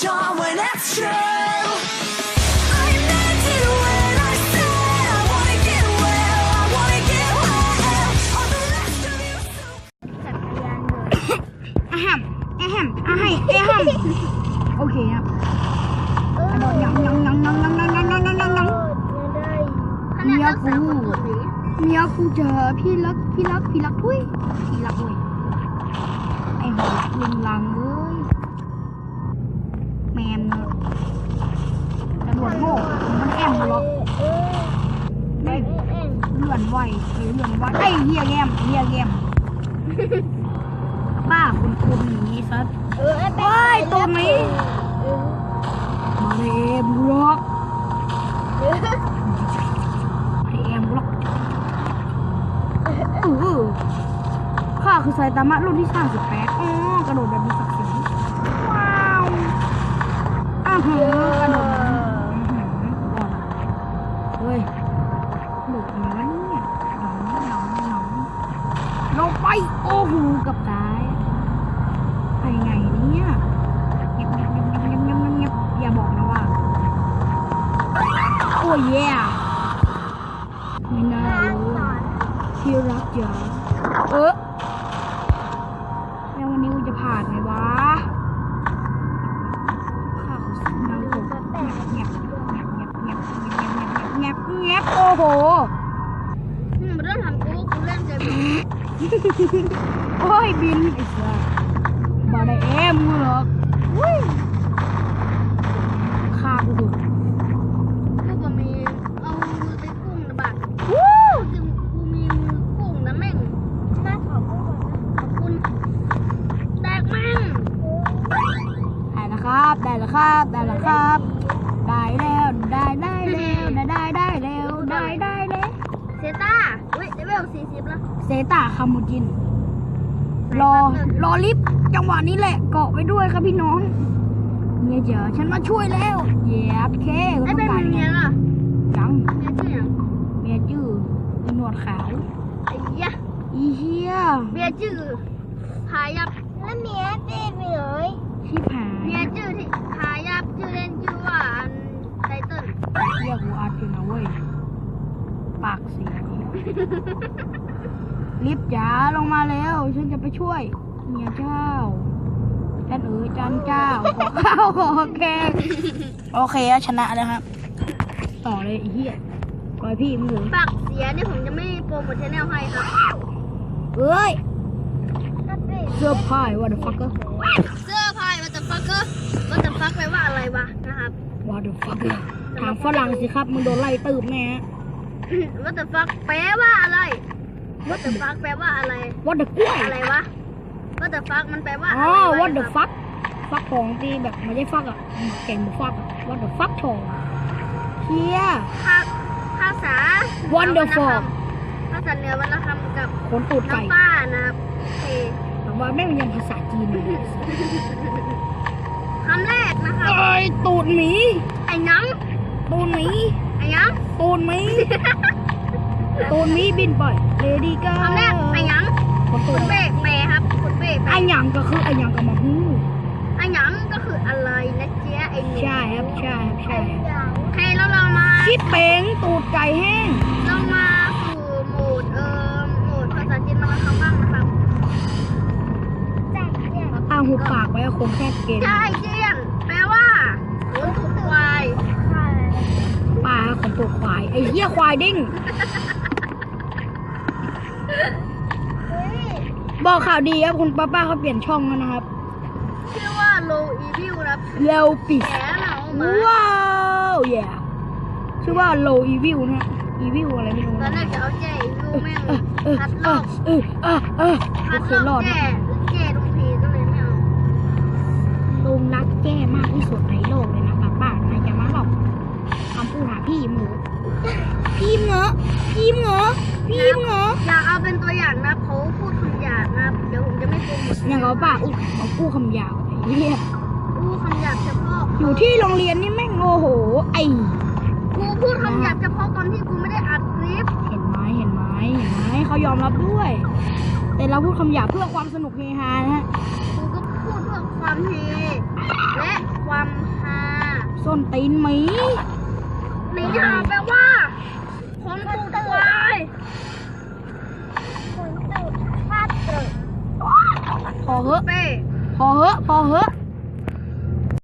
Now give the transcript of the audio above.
charm when it's true. I meant it when I said I wanna get well, I wanna get well. All the rest of you. อะแฮมอะแฮมอะให้อะแฮมโอเคครับกระโดดยังยังยังยังยังยังยังยังยังยังยังขนาดรักษาคนตัวนี้เมียกูเจอพี่รักพี่รักพี่รักทุยพี่รักเว้ยไอ้หัวลิงลังเอ้ย มันแอมหรอกไม่เลื่อนไหวเฮ้ยเลื่อนไหวไอ้เฮียแงมเฮียแงมบ้าคุณคุณอย่างนี้ซะเออไอ้โอ้ยตัวนี้มาเรมหรอกเออไอแอมล็อกเออข้าคือไซตามะรุ่นที่38อ๋อกระโดดแบบมีศักดิ์ศรีว้าวอ้าวเหอกระโดด เฮ้ยหลุดเหมือนเนี่ยหนองหนองหนองลงไปโอ้โหกับตายไปไงเนี่ยเงียบเงียบเงียบเงียบเงียบเงียบเงียบอย่าบอกนะว่าโอ้ยแย่ไม่น่าเลยที่รักจ๋าเออแล้ววันนี้กูจะผ่านไหมวะ โอ้ยบินไอ้เสือบาได้เอ็มมึงหรอกอุ้ยฆ่ากูเถอะกูก็มีเอามือไปกุ้งนะบักวู้กูกูมีมือกุ้งนะแม่งน่าขอบคุณขอบคุณแตกแม่งได้แล้วครับ ได้แล้วครับ ได้แล้วครับ ได้แล้ว ได้ได้แล้ว ได้ได้ได้แล้ว ได้ได้แล้ว เซต้า อุ้ยเลเวลสี่สิบแล้ว เซตาคามูจิน รอ รอลิฟต์จังหวะนี้แหละ เกาะไปด้วยครับพี่น้องเมียเจอฉันมาช่วยแล้วเยียบเคก็ไอ้ต้องเป็นการเมียล่ะจังเมียชื่ออย่างเมียจื้อมีหนวดขาว ไอ้ยะอีเฮียเมียชื่อพายับแล้วเมียเต้ไปเลยชิบหายเมียชื่อที่พายับชื่อเล่นชื่อว่าอันไตเติ้ลเรียกกูอัดอยู่นะเว้ย ปากเสียนี่ ลิฟต์จ๋าลงมาแล้ว ฉันจะไปช่วยเมียเจ้าจันเอ๋ยจันเจ้าขอข้าวขอแกงโอเคแล้วชนะแล้วครับ ต่อเลยไอ้เหี้ยปล่อยพี่มือปากเสียนี่ผมจะไม่โปรโมทชแนลให้ครับเอ้ยเสื้อผ้าว่าเดอะฟักเกอร์เสื้อผ้าวัตถุฟักเกอร์วัตถุฟักแปลว่าอะไรวะนะครับว่าเดอะฟักเกอร์ถามฝรั่งสิครับมึงโดนไล่ตืบแน่ วัตถุฟักแปลว่าอะไรวัตถุฟักแปลว่าอะไรว่าเดอะกล้วยอะไรวะวัตถุฟักมันแปลว่าอ๋อะอไรวะว่าเดอะฟักฟักของที่แบบไม่ใช่ฟักอะแกงบุฟักอะว่าเดอะฟักทองเฮียภาภาษา Wonderful ภาษาเหนือวรรณคำกับคนตูดไก่น้ำป้านะครับโอเคแต่ว่าแม่งยังภาษาจีนเลยคำแรกนะครับเอ้ยตูดหมีไอ้หนังตูดหมีไอ้หยั งตูดหมีตูดหมีบินไปเลดี้ก็คำแรกไอ้หยังคนตูคุดณเบรกแปลครับคุณเบรกแปลไอ้หยังก็คือไอ้หยังกับมาฮู้ไอ้หยังก็คืออะไรนะเจ๊ไอ้หนูใช่ครับใช่ครับใช่ครับโอเคแล้วเรามา ชิปเป๋งตูดไก่แห้งเรามาสู่โหมดเอ่อโหมดภาษาจีนมาแล้วคำบ้างนะครับอ้างหุบปากไว้คนแค่เกณฑ์ใช่เจียนแปลว่าคนถูกควาย ปลาของ ตัวควายไอ้เหี้ยควายดิ้งบอกข่าวดีครับคุณป้าป้าเขาเปลี่ยนช่องแล้วนะครับ ชื่อว่า low evil นะครับเร็วปิดแฉเรามาว้าวแย่ชื่อว่า low evil นะ evil อะไรไม่รู้ตอนนะแรกจะเอาแจ้อีวิวแม่งเออเออคัดลเอออกเออเออเออคัโอดเคลรออกดนะแจ้แจ้ตรงพีก็เลยไม่เอาลุงรักแก้มากที่สุดในโลกเลยนะป้าป้านะอย่ามาหรอกคำพูดหาพี่หมูพี่เหง อพี่เหงอพี่เหงออยากเอาเป็นตัวอย่างนะเขาพูดคำหยาบนะครับเดี๋ยวผมจะไม่โกงหมดอย่างเขาป้าอู้เขากู้คำหยาบไอ้เหี้ยพูดคำหยาบเฉพาะอยู่ที่โรงเรียนนี่แม่งโอ้โหไอกูพูดคำหยาบเฉพาะตอนที่กูไม่ได้อัดคลิปเห็นไหมเห็นไหมเห็นไหมเขายอมรับด้วย แต่เราพูดคำหยาบเพื่อความสนุกเฮฮานะฮะกูก็พพูดเพื่อความเฮและความฮาส้นตีนหมีหนีห่างแปลว่า